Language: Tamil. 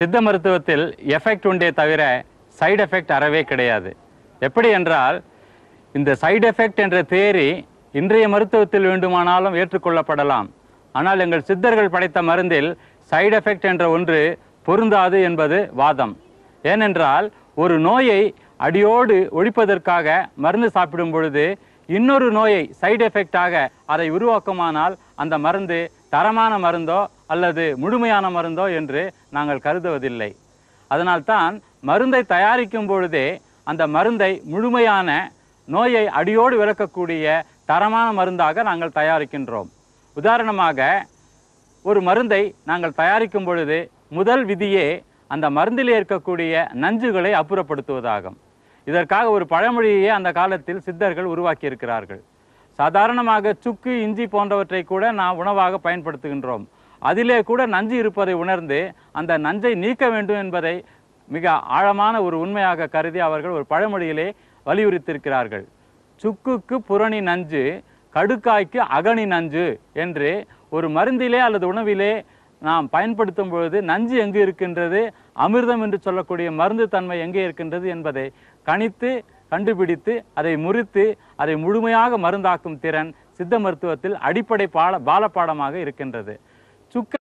சித்த மருத்துவத்தில் எஃபெக்ட் உண்டே தவிர சைடு எஃபெக்ட் அறவே கிடையாது. எப்படி என்றால் இந்த சைடு எஃபெக்ட் என்ற தேரி இன்றைய மருத்துவத்தில் வேண்டுமானாலும் ஏற்றுக்கொள்ளப்படலாம். ஆனால் எங்கள் சித்தர்கள் படைத்த மருந்தில் சைடு எஃபெக்ட் என்ற ஒன்று பொருந்தாது என்பது வாதம். ஏனென்றால் ஒரு நோயை அடியோடு ஒழிப்பதற்காக மருந்து சாப்பிடும் பொழுது இன்னொரு நோயை சைடு எஃபெக்டாக அதை உருவாக்குமானால் அந்த மருந்து தரமான மருந்தோ அல்லது முழுமையான மருந்தோ என்று நாங்கள் கருதுவதில்லை. அதனால்தான் மருந்தை தயாரிக்கும் பொழுதே அந்த மருந்தை முழுமையான நோயை அடியோடு விளக்கக்கூடிய தரமான மருந்தாக நாங்கள் தயாரிக்கின்றோம். உதாரணமாக ஒரு மருந்தை நாங்கள் தயாரிக்கும் பொழுது முதல் விதியே அந்த மருந்தில் இருக்கக்கூடிய நஞ்சுகளை அப்புறப்படுத்துவதாகும். இதற்காக ஒரு பழமொழியை அந்த காலத்தில் சித்தர்கள் உருவாக்கியிருக்கிறார்கள். சாதாரணமாக சுக்கு இஞ்சி போன்றவற்றை கூட நாம் உணவாக பயன்படுத்துகின்றோம். அதிலே கூட நஞ்சு இருப்பதை உணர்ந்து அந்த நஞ்சை நீக்க வேண்டும் என்பதை மிக ஆழமான ஒரு உண்மையாக கருதி அவர்கள் ஒரு பழமொழியிலே வலியுறுத்தியிருக்கிறார்கள். சுக்குக்கு புரணி நஞ்சு கடுக்காய்க்கு அகனி நஞ்சு என்று ஒரு மருந்திலே அல்லது உணவிலே நாம் பயன்படுத்தும் பொழுது நஞ்சு எங்கு இருக்கின்றது அமிர்தம் என்று சொல்லக்கூடிய மருந்து தன்மை எங்கே இருக்கின்றது என்பதை கணித்து கண்டுபிடித்து அதை முறித்து அதை முழுமையாக மருந்தாக்கும் திறன் சித்த மருத்துவத்தில் அடிப்படை பால பாலப்பாடமாக இருக்கின்றது. சுக்கு